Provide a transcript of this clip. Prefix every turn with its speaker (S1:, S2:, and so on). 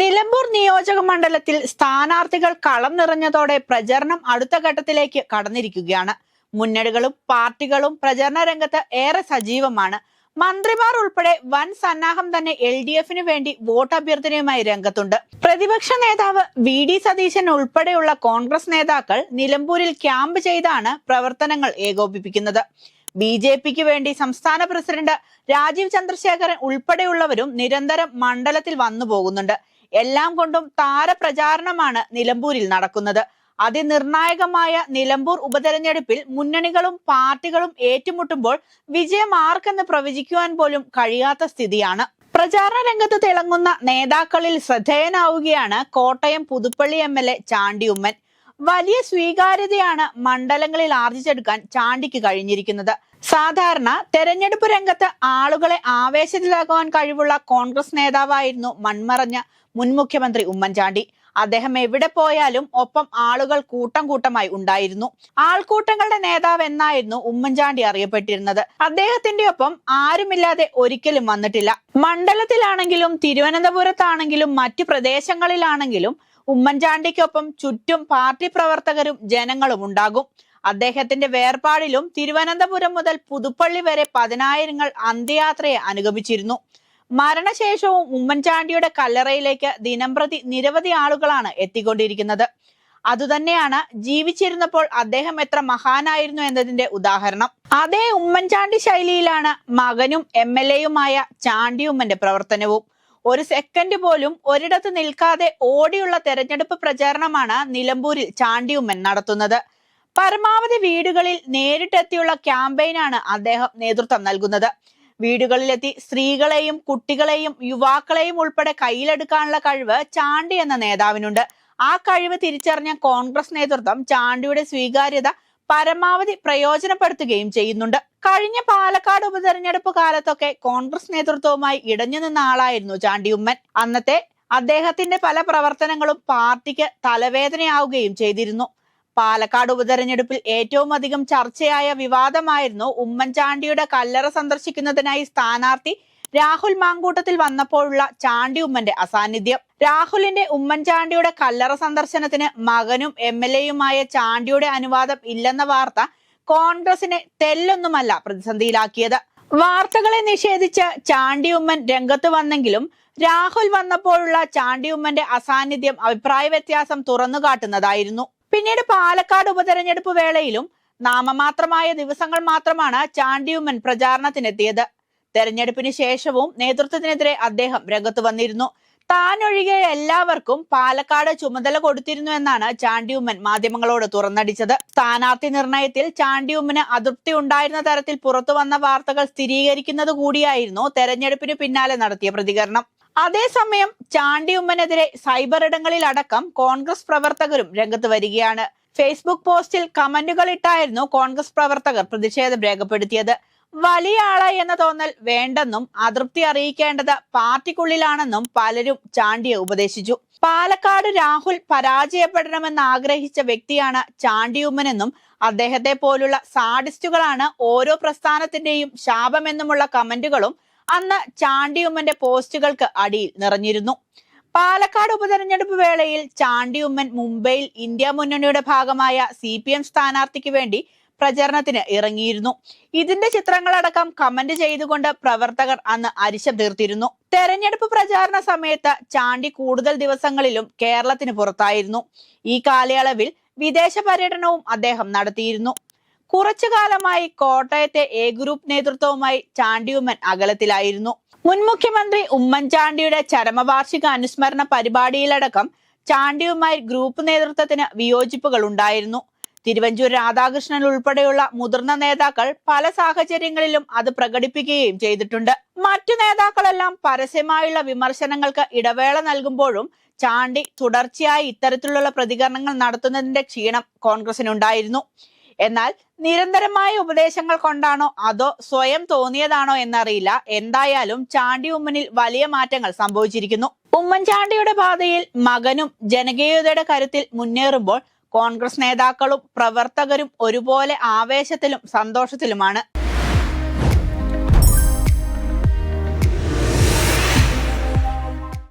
S1: നിലമ്പൂർ നിയോജക മണ്ഡലത്തിൽ സ്ഥാനാർത്ഥികൾ കളം നിറഞ്ഞതോടെ പ്രചരണം അടുത്ത ഘട്ടത്തിലേക്ക് കടന്നിരിക്കുകയാണ്. മുന്നണികളും പാർട്ടികളും പ്രചരണ രംഗത്ത് ഏറെ സജീവമാണ്. മന്ത്രിമാർ ഉൾപ്പെടെ വൻ സന്നാഹം തന്നെ എൽ ഡി എഫിന് വേണ്ടി വോട്ട് അഭ്യർത്ഥനയുമായി രംഗത്തുണ്ട്. പ്രതിപക്ഷ നേതാവ് വി ഡി സതീശൻ ഉൾപ്പെടെയുള്ള കോൺഗ്രസ് നേതാക്കൾ നിലമ്പൂരിൽ ക്യാമ്പ് ചെയ്താണ് പ്രവർത്തനങ്ങൾ ഏകോപിപ്പിക്കുന്നത്. ബി ജെ പിക്ക് വേണ്ടി സംസ്ഥാന പ്രസിഡന്റ് രാജീവ് ചന്ദ്രശേഖരൻ ഉൾപ്പെടെയുള്ളവരും നിരന്തരം മണ്ഡലത്തിൽ വന്നു പോകുന്നുണ്ട് എല്ലാം കൊണ്ടും താരപ്രചാരണമാണ് നിലമ്പൂരിൽ നടക്കുന്നത്. അതിനിർണായകമായ നിലമ്പൂർ ഉപതെരഞ്ഞെടുപ്പിൽ മുന്നണികളും പാർട്ടികളും ഏറ്റുമുട്ടുമ്പോൾ വിജയം ആർക്കെന്ന് പ്രവചിക്കുവാൻ പോലും കഴിയാത്ത സ്ഥിതിയാണ്. പ്രചാരണ രംഗത്ത് തിളങ്ങുന്ന നേതാക്കളിൽ ശ്രദ്ധേയനാവുകയാണ് Kottayam Puthuppally M L A Chandy Oommen വലിയ സ്വീകാര്യതയാണ് മണ്ഡലങ്ങളിൽ ആർജിച്ചെടുക്കാൻ ചാണ്ടിക്ക് കഴിഞ്ഞിരിക്കുന്നത്. സാധാരണ തെരഞ്ഞെടുപ്പ് രംഗത്ത് ആളുകളെ ആവേശത്തിലാക്കുവാൻ കഴിവുള്ള കോൺഗ്രസ് നേതാവായിരുന്നു മൺമറഞ്ഞ മുൻ മുഖ്യമന്ത്രി ഉമ്മൻചാണ്ടി. അദ്ദേഹം എവിടെ പോയാലും ഒപ്പം ആളുകൾ കൂട്ടം കൂട്ടമായി ഉണ്ടായിരുന്നു. ആൾക്കൂട്ടങ്ങളുടെ നേതാവ് എന്നായിരുന്നു ഉമ്മൻചാണ്ടി അറിയപ്പെട്ടിരുന്നത്. അദ്ദേഹത്തിന്റെ ഒപ്പം ആരുമില്ലാതെ ഒരിക്കലും വന്നിട്ടില്ല. മണ്ഡലത്തിലാണെങ്കിലും തിരുവനന്തപുരത്താണെങ്കിലും മറ്റു പ്രദേശങ്ങളിലാണെങ്കിലും ഉമ്മൻചാണ്ടിക്കൊപ്പം ചുറ്റും പാർട്ടി പ്രവർത്തകരും ജനങ്ങളും ഉണ്ടാകും. അദ്ദേഹത്തിന്റെ വേർപാടിലും തിരുവനന്തപുരം മുതൽ പുതുപ്പള്ളി വരെ പതിനായിരങ്ങൾ അന്ത്യയാത്രയെ അനുഗമിച്ചിരുന്നു. മരണശേഷവും ഉമ്മൻചാണ്ടിയുടെ കല്ലറയിലേക്ക് ദിനംപ്രതി നിരവധി ആളുകളാണ് എത്തിക്കൊണ്ടിരിക്കുന്നത്. അതുതന്നെയാണ് ജീവിച്ചിരുന്നപ്പോൾ അദ്ദേഹം എത്ര മഹാനായിരുന്നു എന്നതിന്റെ ഉദാഹരണം. അതേ ഉമ്മൻചാണ്ടി ശൈലിയിലാണ് മകനും എം എൽ എയുമായ ചാണ്ടിയുമ്മന്റെ പ്രവർത്തനവും. ഒരു സെക്കൻഡ് പോലും ഒരിടത്ത് നിൽക്കാതെ ഓടിയുള്ള തെരഞ്ഞെടുപ്പ് പ്രചാരണമാണ് നിലമ്പൂരിൽ ചാണ്ടിയുമ്മൻ നടത്തുന്നത്. പരമാവധി വീടുകളിൽ നേരിട്ടെത്തിയുള്ള ക്യാമ്പയിനാണ് അദ്ദേഹം നേതൃത്വം നൽകുന്നത്. വീടുകളിലെത്തി സ്ത്രീകളെയും കുട്ടികളെയും യുവാക്കളെയും ഉൾപ്പെടെ കയ്യിലെടുക്കാനുള്ള കഴിവ് ചാണ്ടി എന്ന നേതാവിനുണ്ട്. ആ കഴിവ് തിരിച്ചറിഞ്ഞ കോൺഗ്രസ് നേതൃത്വം ചാണ്ടിയുടെ സ്വീകാര്യത പരമാവധി പ്രയോജനപ്പെടുത്തുകയും ചെയ്യുന്നുണ്ട്. കഴിഞ്ഞ പാലക്കാട് ഉപതെരഞ്ഞെടുപ്പ് കാലത്തൊക്കെ കോൺഗ്രസ് നേതൃത്വവുമായി ഇടഞ്ഞു നിന്ന ആളായിരുന്നു ചാണ്ടിയുമ്മൻ. അന്നത്തെ അദ്ദേഹത്തിന്റെ പല പ്രവർത്തനങ്ങളും പാർട്ടിക്ക് തലവേദനയാവുകയും ചെയ്തിരുന്നു. പാലക്കാട് ഉപതെരഞ്ഞെടുപ്പിൽ ഏറ്റവും അധികം ചർച്ചയായ വിവാദമായിരുന്നു ഉമ്മൻചാണ്ടിയുടെ കല്ലറ സന്ദർശിക്കുന്നതിനായി സ്ഥാനാർത്ഥി രാഹുൽ മാങ്കൂട്ടത്തിൽ വന്നപ്പോഴുള്ള ചാണ്ടി ഉമ്മന്റെ അസാന്നിധ്യം. രാഹുലിന്റെ ഉമ്മൻചാണ്ടിയുടെ കല്ലറ സന്ദർശനത്തിന് മകനും എം എൽ എയുമായ ചാണ്ടിയുടെ അനുവാദം ഇല്ലെന്ന വാർത്ത കോൺഗ്രസിനെ തെല്ലൊന്നുമല്ല പ്രതിസന്ധിയിലാക്കിയത്. വാർത്തകളെ നിഷേധിച്ച് ചാണ്ടി ഉമ്മൻ രംഗത്ത് വന്നെങ്കിലും രാഹുൽ വന്നപ്പോഴുള്ള ചാണ്ടി ഉമ്മന്റെ അസാന്നിധ്യം അഭിപ്രായ വ്യത്യാസം തുറന്നു കാട്ടുന്നതായിരുന്നു പിന്നീട് പാലക്കാട് ഉപതെരഞ്ഞെടുപ്പ് വേളയിലും നാമമാത്രമായ ദിവസങ്ങൾ മാത്രമാണ് ചാണ്ടിയുമ്മൻ പ്രചാരണത്തിനെത്തിയത്. തെരഞ്ഞെടുപ്പിന് ശേഷവും നേതൃത്വത്തിനെതിരെ അദ്ദേഹം രംഗത്ത് വന്നിരുന്നു. താൻ ഒഴികെ എല്ലാവർക്കും പാലക്കാട് ചുമതല കൊടുത്തിരുന്നു എന്നാണ് ചാണ്ടിയുമ്മൻ മാധ്യമങ്ങളോട് തുറന്നടിച്ചത്. സ്ഥാനാർത്ഥി നിർണയത്തിൽ ചാണ്ടിയുമ്മന് അതൃപ്തി ഉണ്ടായിരുന്ന തരത്തിൽ പുറത്തു വന്ന വാർത്തകൾ സ്ഥിരീകരിക്കുന്നത് കൂടിയായിരുന്നു തെരഞ്ഞെടുപ്പിന് പിന്നാലെ നടത്തിയ പ്രതികരണം. അതേസമയം ചാണ്ടിയുമ്മനെതിരെ സൈബർ ഇടങ്ങളിൽ അടക്കം കോൺഗ്രസ് പ്രവർത്തകരും രംഗത്ത് വരികയാണ്. ഫേസ്ബുക്ക് പോസ്റ്റിൽ കമന്റുകൾ ഇട്ടായിരുന്നു കോൺഗ്രസ് പ്രവർത്തകർ പ്രതിഷേധം രേഖപ്പെടുത്തിയത്. വലിയ ആളായി എന്ന തോന്നൽ വേണ്ടെന്നും അതൃപ്തി അറിയിക്കേണ്ടത് പാർട്ടിക്കുള്ളിലാണെന്നും പലരും ചാണ്ടിയെ ഉപദേശിച്ചു. പാലക്കാട് രാഹുൽ പരാജയപ്പെടണമെന്ന് ആഗ്രഹിച്ച വ്യക്തിയാണ് ചാണ്ടിയുമ്മനെന്നും അദ്ദേഹത്തെ പോലുള്ള സാഡിസ്റ്റുകളാണ് ഓരോ പ്രസ്ഥാനത്തിന്റെയും ശാപമെന്നുമുള്ള കമന്റുകളും അന്ന് ചാണ്ടിയുമ്മന്റെ പോസ്റ്റുകൾക്ക് അടിയിൽ നിറഞ്ഞിരുന്നു. പാലക്കാട് ഉപതെരഞ്ഞെടുപ്പ് വേളയിൽ ചാണ്ടിയുമ്മൻ മുംബൈയിൽ ഇന്ത്യ മുന്നണിയുടെ ഭാഗമായ സി പി എം സ്ഥാനാർത്ഥിക്ക് വേണ്ടി പ്രചരണത്തിന് ഇറങ്ങിയിരുന്നു. ഇതിന്റെ ചിത്രങ്ങളടക്കം കമന്റ് ചെയ്തുകൊണ്ട് പ്രവർത്തകർ അന്ന് അരിശം തീർത്തിരുന്നു. തെരഞ്ഞെടുപ്പ് പ്രചാരണ സമയത്ത് ചാണ്ടി കൂടുതൽ ദിവസങ്ങളിലും കേരളത്തിന് പുറത്തായിരുന്നു. ഈ കാലയളവിൽ വിദേശ പര്യടനവും അദ്ദേഹം നടത്തിയിരുന്നു. കുറച്ചു കാലമായി കോട്ടയത്തെ എ ഗ്രൂപ്പ് നേതൃത്വവുമായി ചാണ്ടിയുമ്മൻ അകലത്തിലായിരുന്നു. മുൻ മുഖ്യമന്ത്രി ഉമ്മൻചാണ്ടിയുടെ ചരമവാർഷിക അനുസ്മരണ പരിപാടിയിലടക്കം ചാണ്ടിയുമായി ഗ്രൂപ്പ് നേതൃത്വത്തിന് വിയോജിപ്പുകൾ ഉണ്ടായിരുന്നു. തിരുവഞ്ചൂർ രാധാകൃഷ്ണൻ ഉൾപ്പെടെയുള്ള മുതിർന്ന നേതാക്കൾ പല സാഹചര്യങ്ങളിലും അത് പ്രകടിപ്പിക്കുകയും ചെയ്തിട്ടുണ്ട്. മറ്റു നേതാക്കളെല്ലാം പരസ്യമായുള്ള വിമർശനങ്ങൾക്ക് ഇടവേള നൽകുമ്പോഴും ചാണ്ടി തുടർച്ചയായി ഇത്തരത്തിലുള്ള പ്രതികരണങ്ങൾ നടത്തുന്നതിന്റെ ക്ഷീണം കോൺഗ്രസിനുണ്ടായിരുന്നു. എന്നാൽ നിരന്തരമായ ഉപദേശങ്ങൾ കൊണ്ടാണോ അതോ സ്വയം തോന്നിയതാണോ എന്നറിയില്ല. എന്തായാലും ചാണ്ടി ഉമ്മനിൽ വലിയ മാറ്റങ്ങൾ സംഭവിച്ചിരിക്കുന്നു. ഉമ്മൻചാണ്ടിയുടെ പാതയിൽ മകനും ജനകീയതയുടെ കരുത്തിൽ മുന്നേറുമ്പോൾ കോൺഗ്രസ് നേതാക്കളും പ്രവർത്തകരും ഒരുപോലെ ആവേശത്തിലും സന്തോഷത്തിലുമാണ്.